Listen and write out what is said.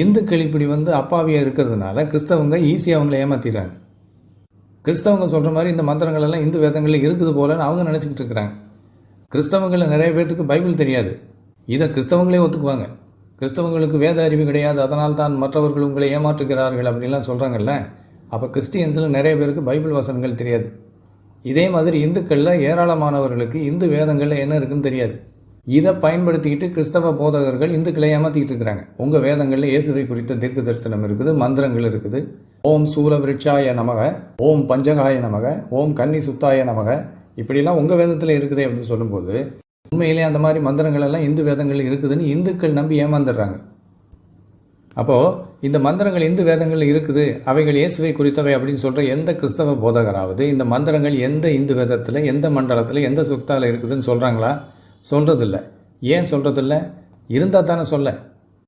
இந்துக்கள் இப்படி வந்து அப்பாவியாக இருக்கிறதுனால கிறிஸ்தவங்க ஈஸியாக அவங்கள ஏமாத்திடுறாங்க. கிறிஸ்தவங்க சொல்கிற மாதிரி இந்த மந்திரங்கள் எல்லாம் இந்து வேதங்களில் இருக்குது போலன்னு அவங்க நினச்சிக்கிட்டு இருக்கிறாங்க. கிறிஸ்தவங்களில் நிறைய பேர்த்துக்கு பைபிள் தெரியாது. இதை கிறிஸ்தவங்களே ஒத்துக்குவாங்க. கிறிஸ்தவங்களுக்கு வேத அறிவு கிடையாது அதனால் தான் மற்றவர்கள் உங்களை ஏமாற்றுகிறார்கள் அப்படின்லாம் சொல்கிறாங்கல்ல அப்போ கிறிஸ்டியன்ஸில் நிறைய பேருக்கு பைபிள் வசனங்கள் தெரியாது. இதே மாதிரி இந்துக்களில் ஏராளமானவர்களுக்கு இந்து வேதங்களில் என்ன இருக்குன்னு தெரியாது. இதை பயன்படுத்திக்கிட்டு கிறிஸ்தவ போதகர்கள் இந்துக்களை ஏமாற்றிக்கிட்டு இருக்கிறாங்க. உங்கள் வேதங்களில் இயேசுவை குறித்த தீர்க்க தரிசனம் இருக்குது மந்திரங்கள் இருக்குது. ஓம் சூர விருட்சாய நமக ஓம் பஞ்சகாய நமக ஓம் கன்னி சுத்தாய நமக. இப்படிலாம் உங்கள் வேதத்தில் இருக்குது அப்படின்னு சொல்லும்போது உண்மையிலே அந்த மாதிரி மந்திரங்கள் எல்லாம் இந்து வேதங்கள் இருக்குதுன்னு இந்துக்கள் நம்பி ஏமாந்துடுறாங்க. அப்போது இந்த மந்திரங்கள் இந்து வேதங்கள் இருக்குது அவைகள் இயேசுவை குறித்தவை அப்படின்னு சொல்கிற எந்த கிறிஸ்தவ போதகராவது இந்த மந்திரங்கள் எந்த இந்து வேதத்தில் எந்த மண்டலத்தில் எந்த சுத்தால் இருக்குதுன்னு சொல்கிறாங்களா சொல்கிறதில்ல ஏன் சொல்கிறதில்ல இருந்தால் தானே சொல்ல.